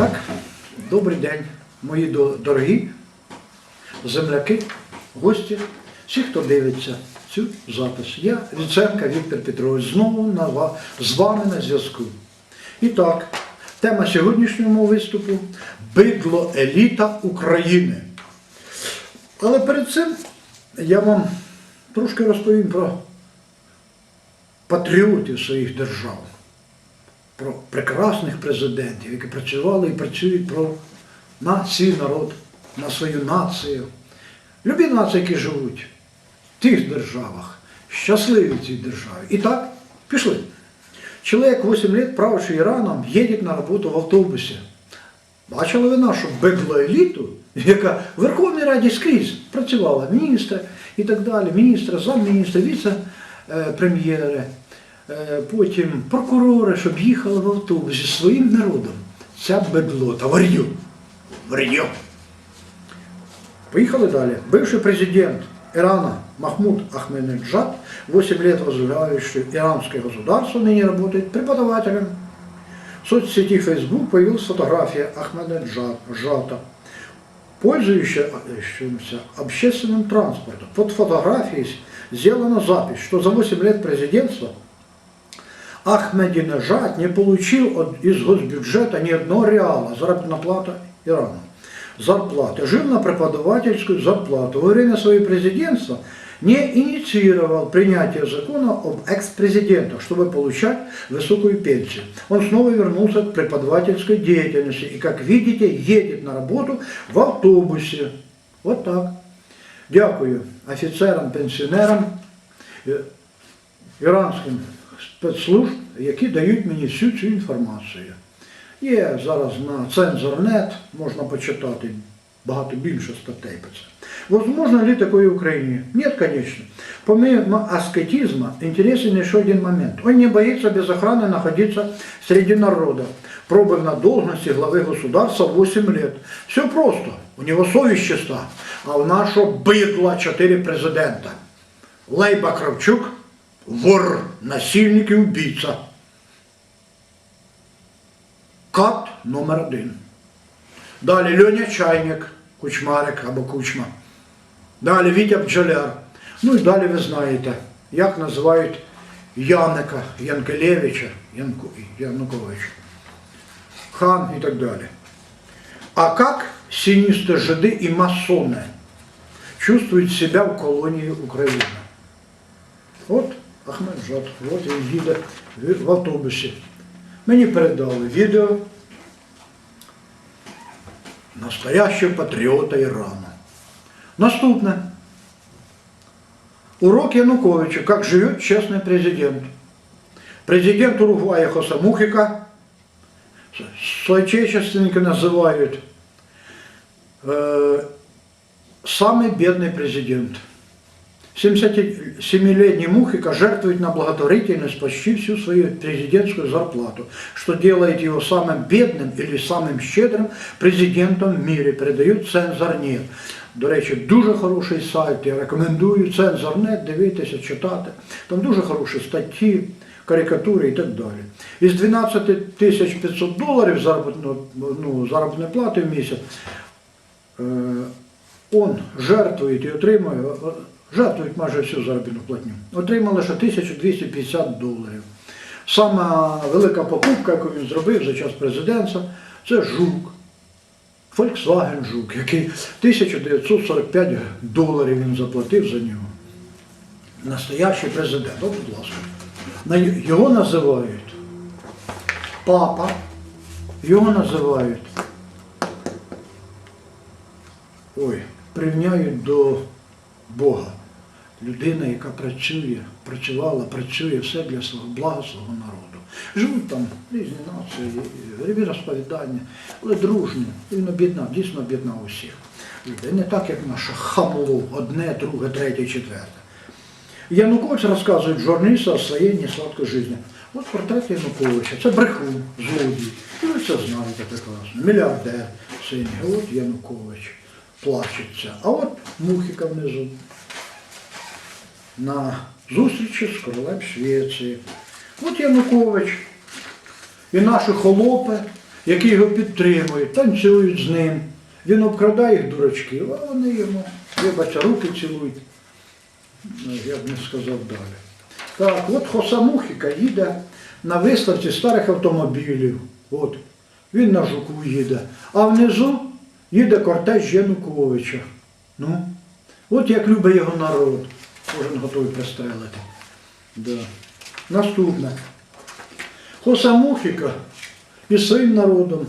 Так, добрий день, мої дорогі земляки, гості, всі, хто дивиться цю запис. Я Віценка Віктор Петрович, знову на з вами на зв'язку. І так, тема сьогоднішнього виступу бидло еліта України. Але перед цим я вам трошки розповім про патріотів своїх держав про прекрасних президентів, які працювали і працюють про на свій народ, на свою націю. Любі нації, які живуть в тих державах, щасливі в цій державі. І так, пішли. Чоловік 8 лет, правивший Іраном, їде на роботу в автобусі. Бачили ви нашу бедло еліту, яка в Верховній Раді скрізь працювала міністр і так далі, міністра, замміністра, віце-прем'єри, е, потім прокурори, щоб їхали в автобусі зі своїм народом. Ця бедлота, вар'ю. Вар'ю. Поехали далее. Бывший президент Ирана Махмуд Ахмединеджад, 8 лет возглавляющий иранское государство, ныне работает преподавателем. В соцсети Facebook появилась фотография Ахмединеджада, пользующегося общественным транспортом. Под фотографией сделана запись, что за 8 лет президентства Ахмединежад не получил от- из госбюджета ни одного реала заработная плата Ирана. Зарплаты. Жил на преподавательскую зарплату. Во время своего президентства не инициировал принятие закона об экс-президентах, чтобы получать высокую пенсию. Он снова вернулся к преподавательской деятельности и, как видите, едет на работу в автобусе. Вот так. Дякую офіцерам, пенсіонерам, е, іранським спецслужб, які дають мені всю цю інформацію. Є зараз на цензорнет, можна почитати багато більше статей про це. Возможно ли такое в Украине? Нет, конечно. Помимо аскетизма, интересен еще один момент. Он не боится без охраны находиться среди народа. Пробыл на должности главы государства 8 лет. Все просто. У него совесть чиста. А у нашего быдла 4 президента. Лейба Кравчук, вор, насильник и убийца. Кат номер один. Далі Льоня Чайник, Кучмарик або Кучма. Далі Вітя Бджоляр. Ну і далі ви знаєте, як називають Яника, Янкелевича, Янку, Януковича, хан і так далі. А как синисты жиды и масоны чувствуют себя в колонии Украины? От Ахмеджад, от він їде в- в автобусі. Мені передали відео настоящего патриота Ирана. Наступне. Урок Януковича, как живет честный президент. Президент Уругвая Хосе Мухика, соотечественники называют э, самый бедный президент. 77-летний Мухика жертвует на благотворительность почти всю свою президентскую зарплату, что делает его самым бедным или самым щедрым президентом в мире, передают цензорнет. До речі, дуже хороший сайт, я рекомендую цензорнет, дивитися, читати. Там дуже хороші статті, карикатури і так далі. Із 12 тисяч 500 доларів заробітної, ну, заробітної плати в місяць Е, он жертвує і отримує, е, жертвують майже всю заробітну платню. Отримали лише 1250 доларів. Сама велика покупка, яку він зробив за час президентства, це жук. Volkswagen Жук, який 1945 доларів він заплатив за нього. Настоящий президент, от, будь ласка. Його називають папа, його називають ой, прирівняють до Бога. Людина, яка працює, працювала, працює все для свого блага свого народу. Живуть там різні нації, рівні розповідання, але дружні. Він об'єднав, дійсно об'єднав усіх людей. Не так, як наше хамло, одне, друге, третє, четверте. Янукович розказує журналісту о своїй житті. От портрет Януковича, це брехун, злодій. І ви це знаєте прекрасно. Мільярдер синій, от Янукович плачеться. А от Мухіка внизу. На зустрічі з королем Швеції. От Янукович і наші холопи які його підтримують, танцюють з ним. Він обкрадає їх дурачків, а вони йому, вибачте, руки цілують. Ну, Я б не сказав далі. Так, от Хосамухіка їде на виставці старих автомобілів. От. Він на жуку їде. А внизу їде кортеж Януковича. Ну, от як любить його народ. Кожен готовий пристрелити. Да. Наступне. Хосамухіка із своїм народом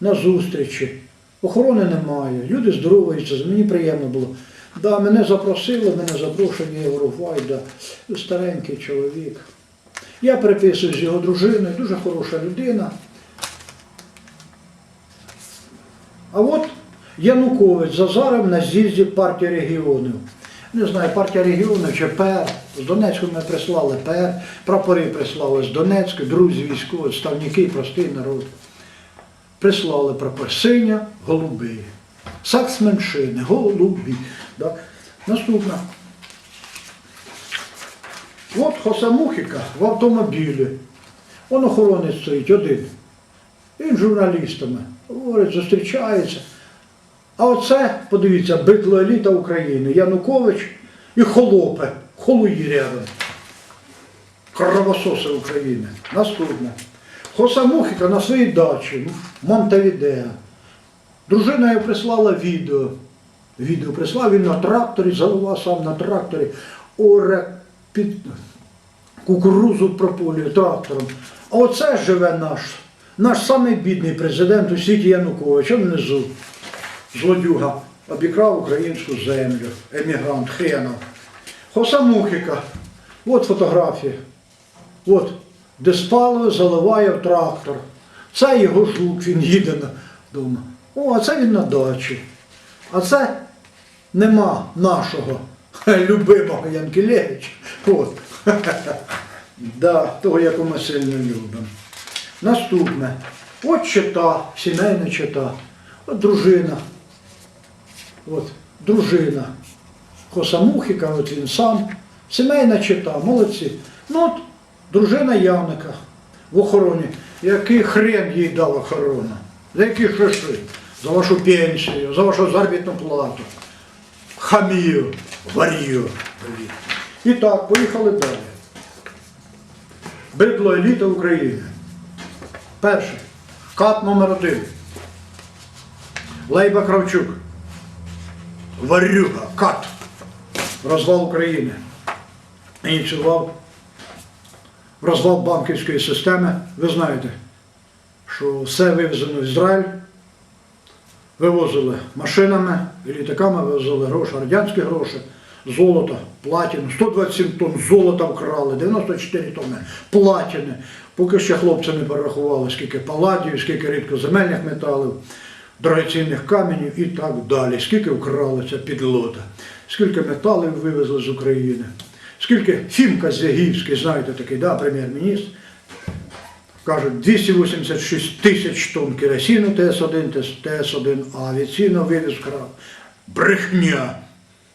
на зустрічі. Охорони немає, люди здоровуються, мені приємно було. Да, мене запросили, мене запрошені, я говорю, «Вай, да, старенький чоловік. Я переписуюсь з його дружиною, дуже хороша людина. А от Янукович Зазаров на з'їзді партії регіонів. Не знаю, партія регіонів чи ПР. З Донецьку ми прислали ПР, прапори прислали з Донецька, друзі військові, ставники, простий народ. Прислали прапор синя, голубий. Сакс меншини, голубі. Да? Наступна. От Хосамухіка в автомобілі. Он охоронець стоїть один. Він журналістами. Говорить, зустрічається. А оце, подивіться, битло еліта України, Янукович і холопи, холуї рядом. Кровососи України. Наступне. Хосамухіка на своїй дачі в Монтевідео. Дружина його прислала відео. Відео прислав, він на тракторі, заливав сам на тракторі, оре під кукурузу прополює трактором. А оце живе наш, наш самий бідний президент у світі Янукович, он внизу, злодюга, обікрав українську землю, емігрант Хренов. Хосамухіка, от фотографія. От, де спалою заливає в трактор. Це його жук, він їде на дома. О, а це він на дачі. А це нема нашого любимого Янкелевича. От. Да, того, яку ми сильно любимо. Наступне. От чита, сімейна чита. От дружина. От, дружина. Косамухіка, от він сам. Сімейна чита, молодці. Ну от дружина Яника в охороні. Який хрен їй дав охорона? За які шиши? За вашу пенсію, за вашу заробітну плату. Хамію, варію. І так, поїхали далі. Бидло еліта України. Перше. Кат номер один. Лейба Кравчук. Варюга, кат. Розвал України. Ініціював розвал банківської системи. Ви знаєте, що все вивезено в Ізраїль. Вивозили машинами, літаками вивозили гроші, радянські гроші, золото, платину. 127 тонн золота вкрали, 94 тонни платини. Поки ще хлопці не перерахували, скільки паладів, скільки рідкоземельних металів, дорогоцінних каменів і так далі. Скільки вкрали ця підлота, скільки металів вивезли з України, скільки Фімка Звягівський, знаєте такий, да, прем'єр-міністр, кажуть, 286 тисяч тонн керосину ТС-1, ТС-1, а авіаційно вивіз крав. Брехня.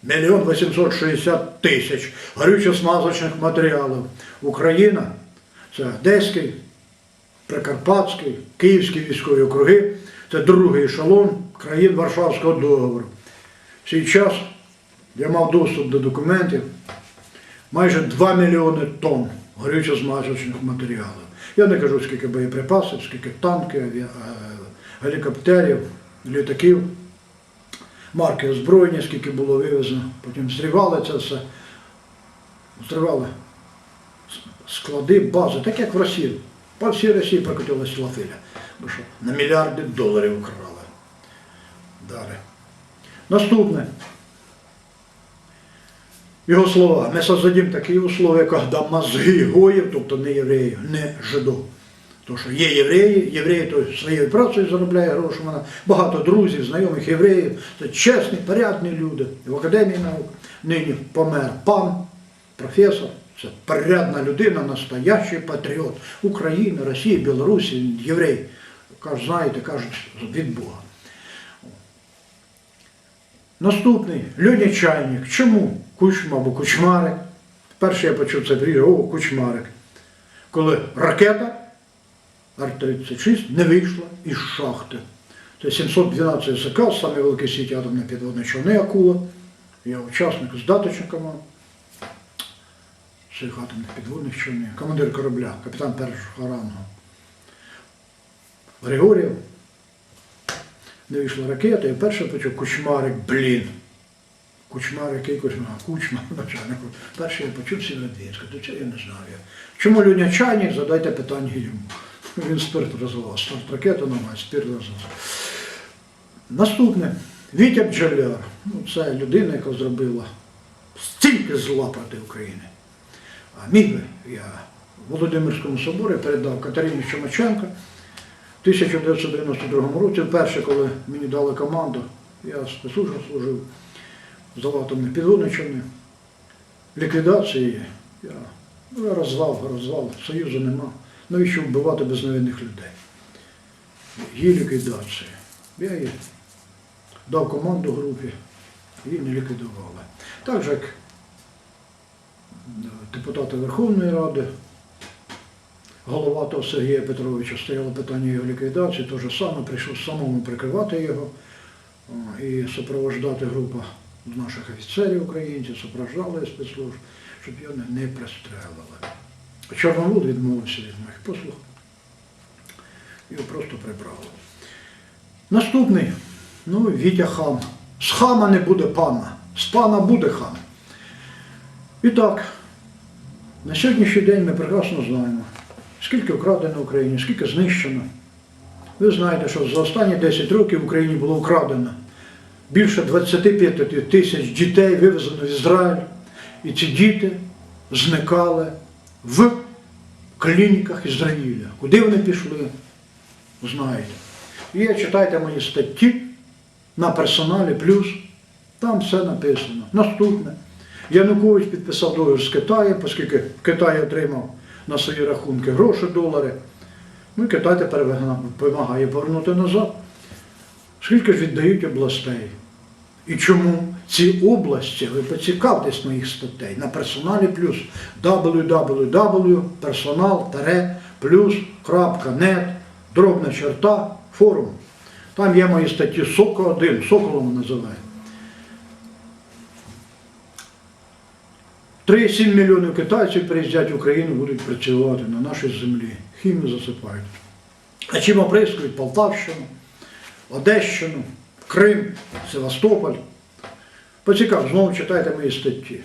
Мільйон 860 тисяч горючо-смазочних матеріалів. Україна це Одеський, Прикарпатський, Київські військові округи. Це другий ешелон країн Варшавського договору. В свій час я мав доступ до документів майже 2 мільйони тонн горючо-смазочних матеріалів. Я не кажу, скільки боєприпасів, скільки танків, е, гелікоптерів, літаків, марки озброєння, скільки було вивезено. Потім зривали це все. Зривали склади, бази, так як в Росії. По всій Росії прокотилася лафиля. Що на мільярди доларів вкрали. Далі. Наступне. Його слова. Ми создадим такі условия, когда мозги гоїв, тобто не євреїв, не жидов. Тому що є євреї, євреї то своєю працею заробляє гроші. Мене багато друзів, знайомих євреїв. Це чесні, порядні люди. В академії наук нині помер пан, професор. Це порядна людина, настоящий патріот України, Росії, Білорусі, єврей. Знаєте, кажуть, від Бога. Наступний Льоня Чайник. Чому? Кучма або Кучмарик. Перше я почув це прізвище, о, Кучмарик. Коли ракета Ар-36 не вийшла із шахти. Це 712 СК, саме великий в світі атомне підводне човни Акула. Я учасник з даточниками цих атомних підводних човнів, командир корабля, капітан першого рангу. Григорів. Не вийшла ракета, і перше почув кучмарик, блін. Кучмар, який кучмар, кучмар, начальник. Перший я почув Сєвєродвінська, до цього я не знаю. я. Чому Люня чайник, задайте питання йому. Він спирт розвивав, старт ракету на спирт розвивав. Наступне. Вітя Бджоляр. Ну, це людина, яка зробила стільки зла проти України. А міг би я в Володимирському соборі передав Катерині Чумаченко в 1992 році, вперше, коли мені дали команду, я спецслужбу служив з атомних підводних ліквідації. Я, ну, я розвал, розвал, союзу нема. Навіщо вбивати безневинних людей? Її ліквідація. Я їй дав команду групі, її не ліквідували. Так же, як е, депутати Верховної Ради, голова того Сергія Петровича стояло питання його ліквідації, то же саме прийшов самому прикривати його і супроводжувати група наших офіцерів українців, супроводжали спецслужб, щоб його не, пристрелили. Чорновол відмовився від моїх послуг. Його просто прибрали. Наступний, ну, Вітя хам. З хама не буде пана, з пана буде хам. І так, на сьогоднішній день ми прекрасно знаємо, скільки вкрадено в Україні, скільки знищено. Ви знаєте, що за останні 10 років в Україні було вкрадено більше 25 тисяч дітей вивезено в Ізраїль. І ці діти зникали в клініках Ізраїля. Куди вони пішли, знаєте. І я читайте мої статті на персоналі плюс, там все написано. Наступне. Янукович підписав договір з Китаєм, оскільки Китай отримав на свої рахунки гроші, долари. Ну і Китай тепер вимагає повернути назад. Скільки ж віддають областей? І чому ці області, ви поцікавтесь моїх статей на персоналі плюс www.personal-plus.net, дробна черта, форум. Там є мої статті Соко 1, Соколом називає. 3,7 мільйонів китайців приїздять в Україну, будуть працювати на нашій землі. Хімію засипають. А чим оприскують Полтавщину, Одещину, Крим, Севастополь. Поцікав, знову читайте мої статті.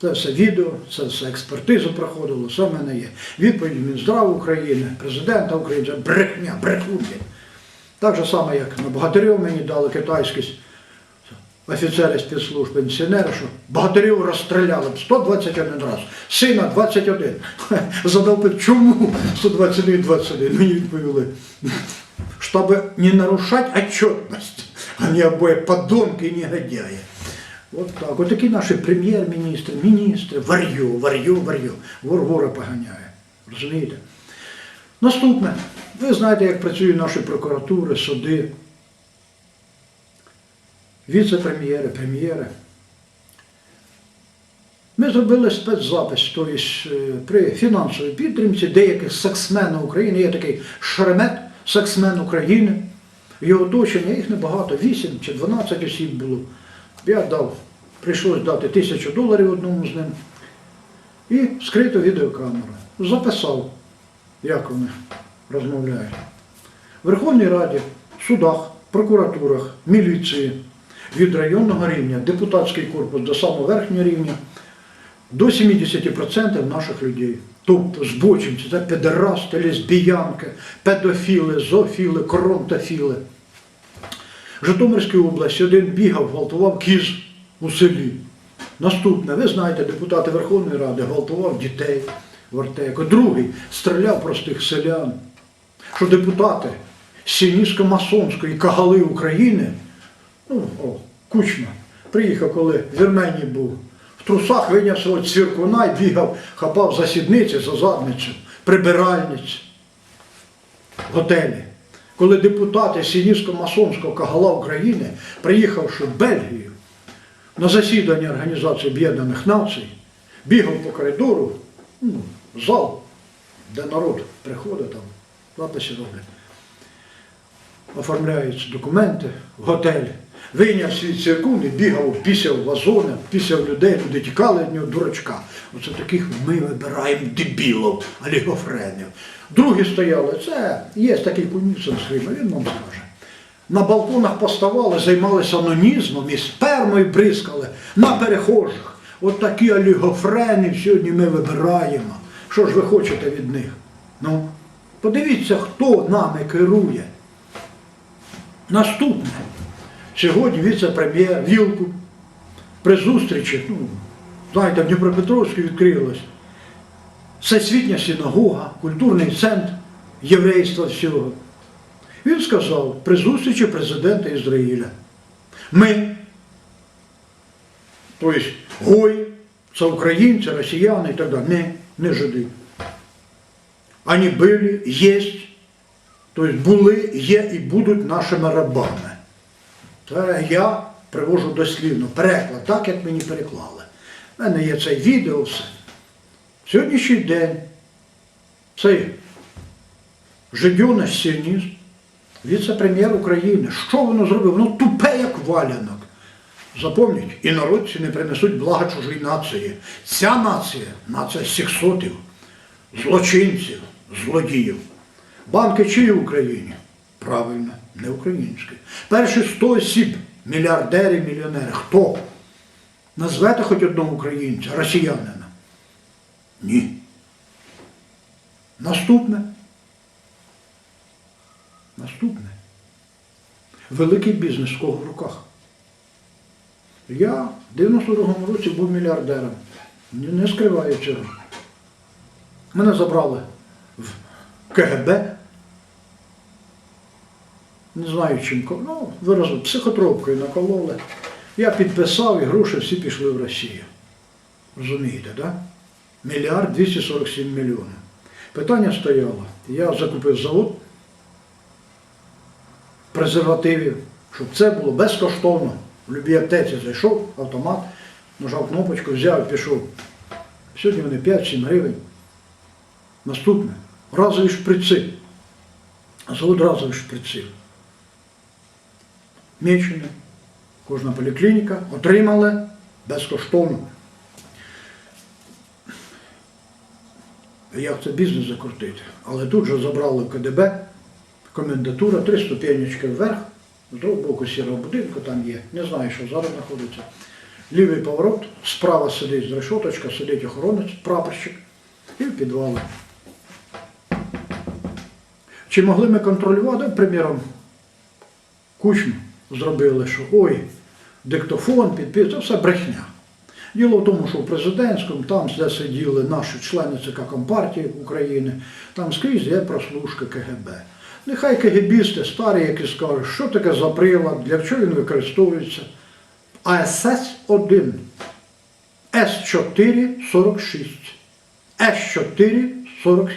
Це все відео, це все експертизу проходило, все в мене є. Відповідь Мінздраву України, президента України, брехня, брехунки. Так же саме, як на Богатирьов мені дали китайські офіцери спецслужб, пенсіонери, що Богатирьов розстріляли б 121 раз, сина 21. Задав питання, чому 121, 21? Мені відповіли, чтобы не нарушать отчетность. Они обои подонки и негодяи. Вот так. Вот такі наші прем'єр-міністри, міністри, вар'ю, вар'ю, вар'ю. Вор вора поганяє. Розумієте? Наступне. Ви знаєте, як працюють наші прокуратури, суди, віце-прем'єри, прем'єри. Ми зробили спецзапис, тобто при фінансовій підтримці деяких сексменів України, є такий шеремет, сексмен України, його оточення, їх небагато, 8 чи 12 осіб було. Я дав, прийшлось дати тисячу доларів одному з ним і скриту відеокамеру. Записав, як вони розмовляють. В Верховній Раді, судах, прокуратурах, міліції від районного рівня, депутатський корпус до самого верхнього рівня, до 70% наших людей. Тобто збочинці, це педерасти, лесбіянки, педофіли, зоофіли, коронтофіли. В Житомирській області один бігав, гвалтував кіз у селі. Наступне, ви знаєте, депутати Верховної Ради гвалтував дітей в Артеку. Другий стріляв простих селян. Що депутати сіністсько-масонської кагали України, ну, о, Кучма, приїхав, коли в Вірменії був, в трусах виняв свого цвіркуна і бігав, хапав за сідниці, за задницю, прибиральниць в готелі. Коли депутати Сіністсько-масонського кагала України, приїхавши в Бельгію на засідання Організації Об'єднаних Націй, бігав по коридору, ну, зал, де народ приходить там, записи роблять. Оформляються документи в готелі. Вийняв свій циркун і бігав, пісяв вазони, пісяв людей, люди тікали від нього дурачка. Оце таких ми вибираємо дебілів, олігофренів. Другі стояли, це є такий кунівцем схема, він вам скаже. На балконах поставали, займалися анонізмом і спермою бризкали на перехожих. От такі олігофрени сьогодні ми вибираємо. Що ж ви хочете від них? Ну, подивіться, хто нами керує. Наступне. Сьогодні віце-прем'єр Вілку при зустрічі, ну, знаєте, в Дніпропетровську відкрилась Всесвітня синагога, культурний центр єврейства всього. Він сказав при зустрічі президента Ізраїля. Ми, тобто гої, це українці, росіяни і так далі, не, не жиди. Они были, есть, то есть були, є і будуть нашими рабами. Це я привожу дослівно переклад, так як мені переклали. У мене є це відео, все. Сьогоднішній день цей жидьонаш сіоніст, віце-прем'єр України, що воно зробив? Воно тупе, як валянок. Запомніть, і народці не принесуть блага чужої нації. Ця нація нація сексотів, злочинців, злодіїв. Банки чиї в Україні? Правильно, не українські. Перші 100 осіб, мільярдери, мільйонери. Хто? Назвете хоч одного українця, росіянина? Ні. Наступне. Наступне. Великий бізнес в кого в руках. Я в 92-му році був мільярдером. Не скриваю цього. Мене забрали в КГБ. Не знаю чим. Ну, виразу, психотропкою накололи. Я підписав і гроші всі пішли в Росію. Розумієте, так? Да? Мільярд 247 мільйонів. Питання стояло. Я закупив завод презервативів, щоб це було безкоштовно. В любій аптеці зайшов, автомат, нажав кнопочку, взяв пішов. Сьогодні вони 5-7 гривень. Наступне. Разові шприци. Завод разових шприців. Мічені. Кожна поліклініка отримала безкоштовно. Як це бізнес закрутити? Але тут же забрали КДБ, комендатура, три ступенечки вверх, з другого боку сірого будинку там є. Не знаю, що зараз знаходиться. Лівий поворот, справа сидить решоточка, сидить охоронець, прапорщик і в підвалі. Чи могли ми контролювати, приміром, кучму зробили, що ой, диктофон, підпис, це все брехня. Діло в тому, що в президентському, там, де сиділи наші члени ЦК Компартії України, там скрізь є прослушка КГБ. Нехай КГБісти старі, які скажуть, що таке за прилад, для чого він використовується. АСС-1, С4-46, С4-40,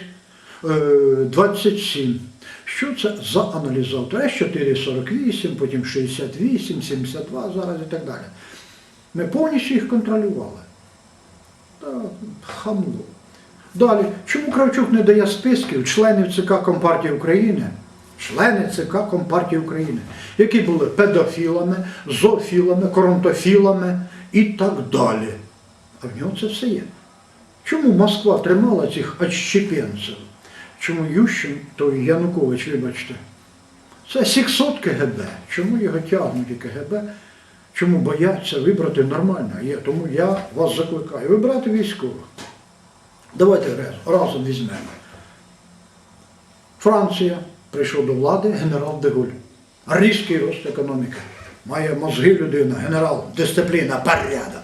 е, 27. Що це за аналізатор? С4-48, потім 68, 72 зараз і так далі. Ми повністю їх контролювали. Хамло. Далі, чому Кравчук не дає списків членів ЦК Компартії України? Члени ЦК Компартії України, які були педофілами, зоофілами, коронтофілами і так далі. А в нього це все є. Чому Москва тримала цих отщепенців? Чому Ющин, той Янукович, вибачте, це 600 КГБ. Чому його тягнуть і КГБ? Чому бояться вибрати нормально? Є. Тому я вас закликаю вибрати військових. Давайте разом візьмемо. Франція прийшов до влади генерал Деголь. Різкий рост економіки. Має мозги людина, генерал, дисципліна, порядок.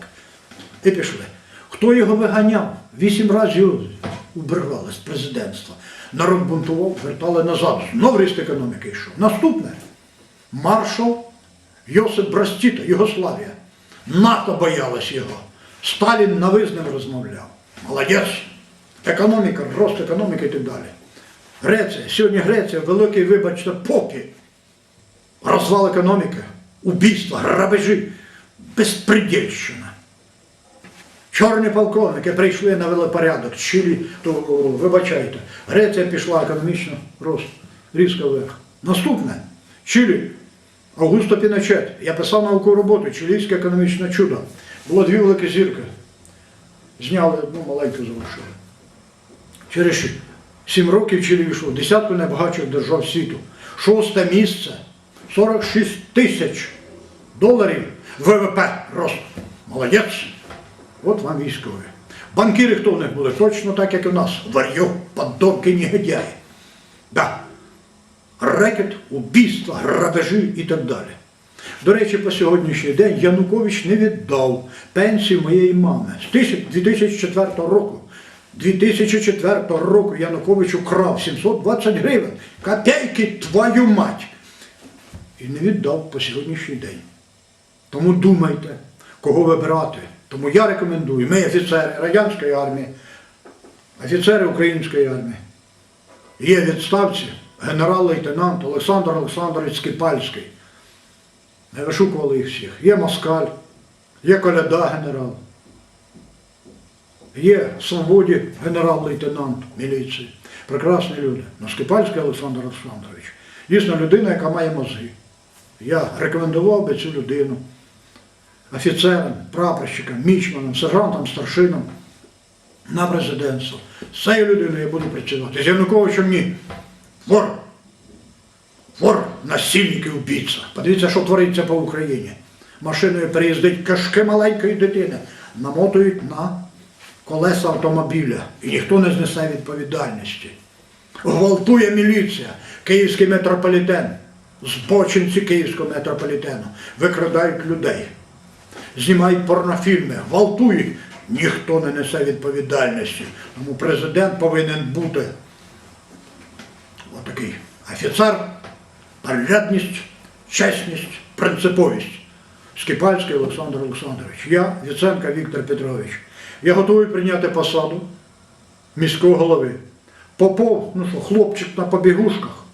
І пішли. Хто його виганяв? Вісім разів убирали з президентства. Народ бунтував, вертали назад. Знов ріст економіки йшов. Наступне. Маршал Йосип Браз Тіто, Югославія. НАТО боялась його. Сталін нави з ним розмовляв. Молодець. Економіка, рост економіки і так далі. Греція. Сьогодні Греція, великий, вибачте, попі. Розвал економіки, убійства, грабежі, безпредельщина. Чорні полковники прийшли навели порядок, Чилі, то вибачайте, Греція пішла економічно рост, різко вверх. Наступне Чилі, Аугусто Піночет. Я писав наукову роботу, чилійське економічне чудо. Було дві великі зірки. Зняли одну маленьку залишили. Через сім років Чилі війшло десятку найбагатших держав світу. Шосте місце 46 тисяч доларів ВВП рост. Молодець. От вам військові. Банкіри хто в них були? Точно так, як і у нас. Варьо, подонки, негодяї. Да. Рекет, убійства, грабежі і так далі. До речі, по сьогоднішній день Янукович не віддав пенсію моєї мами з 2004 року. 2004 року Янукович украв 720 гривень. Копейки твою мать! І не віддав по сьогоднішній день. Тому думайте, кого вибирати. Тому я рекомендую, ми офіцери радянської армії, офіцери української армії. Є відставці генерал-лейтенант Олександр Олександрович Скипальський. Не вишукували їх всіх. Є Москаль, є Коляда генерал, є в Свободі генерал-лейтенант міліції. Прекрасні люди. Но Скипальський Олександр Олександрович. Дійсно людина, яка має мозги. Я рекомендував би цю людину офіцерам, прапорщикам, мічманам, сержантам, старшинам на президентство. З цією людиною я буду працювати. З Януковичем ні. Вор. Вор, насильник і вбійця. Подивіться, що твориться по Україні. Машиною переїздить кашки маленької дитини, намотують на колеса автомобіля. І ніхто не знесе відповідальності. Гвалтує міліція, київський метрополітен, збочинці київського метрополітену, викрадають людей, знімають порнофільми, гвалтують. Ніхто не несе відповідальності. Тому президент повинен бути отакий офіцер, порядність, чесність, принциповість. Скипальський Олександр Олександрович. Я, Віценка Віктор Петрович. Я готовий прийняти посаду міського голови. Попов, ну що, хлопчик на побігушках.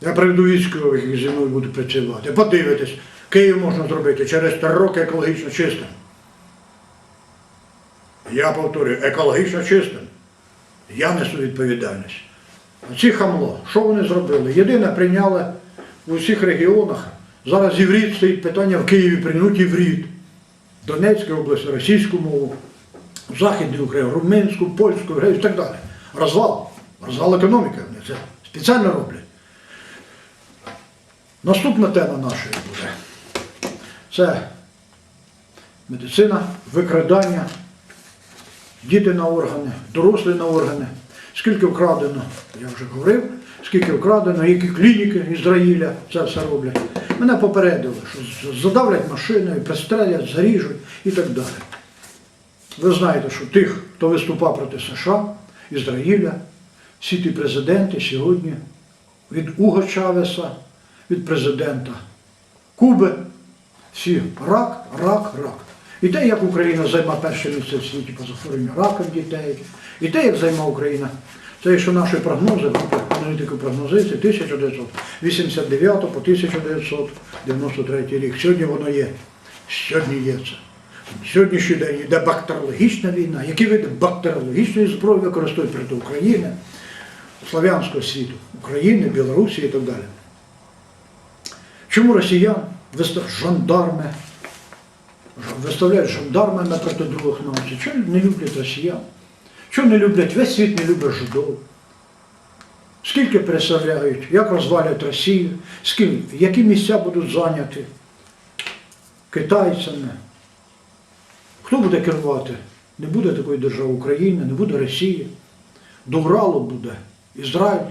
Я приведу військових, які зі мною будуть працювати. Подивитесь, Київ можна зробити через три роки екологічно чистим. Я повторюю, екологічно чистим. Я несу відповідальність. А ці хамло, що вони зробили? Єдине прийняли в усіх регіонах. Зараз іврит стоїть питання в Києві приймуть іврит. Донецька область, російську мову, в Західній Україні, румунську, польську, і так далі. Розвал. Розвал економіки. Вони це спеціально роблять. Наступна тема нашої буде. Це медицина, викрадання, діти на органи, дорослі на органи. Скільки вкрадено, я вже говорив, скільки вкрадено, які клініки Ізраїля це все роблять. Мене попередили, що задавлять машиною, пристрелять, заріжуть і так далі. Ви знаєте, що тих, хто виступав проти США, Ізраїля, всі ті президенти сьогодні від Уго Чавеса, від президента Куби, всі рак, рак, рак. І те, як Україна займа перше місце в світі по захворюванню раком дітей, і те, як займа Україна, це що наші прогнози, групи аналітиків прогнозиці 1989 по 1993 рік. Сьогодні воно є. Сьогодні є це. Сьогоднішній день йде бактеріологічна війна. Які види бактеріологічної зброї використовують проти України, слав'янського світу, України, Білорусі і так далі. Чому росіян жандарми, виставляють жандармами проти других націй? Чому не люблять росіян? Чому не люблять? Весь світ не любить жидов. Скільки переселяють, як розвалять Росію, скільки, які місця будуть зайняті китайцями. Хто буде керувати? Не буде такої держави України, не буде Росії. До Уралу буде Ізраїль,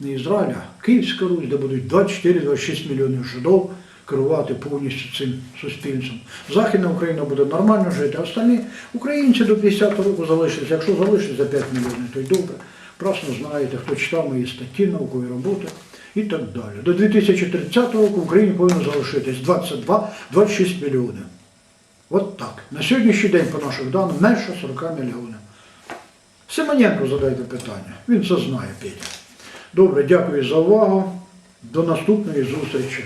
не Ізраїль, а Київська Русь, де будуть 24-26 мільйонів жидов керувати повністю цим суспільством. Західна Україна буде нормально жити, а останні українці до 50 року залишаться. Якщо залишиться 5 мільйонів, то й добре. Просто знаєте, хто читав мої статті, наукові роботи і так далі. До 2030 року в Україні повинно залишитись 22-26 мільйонів. От так. На сьогоднішній день, по наших даним, менше 40 мільйонів. Симоненко задайте питання. Він це знає, Петя. Добре, дякую за увагу. До наступної зустрічі.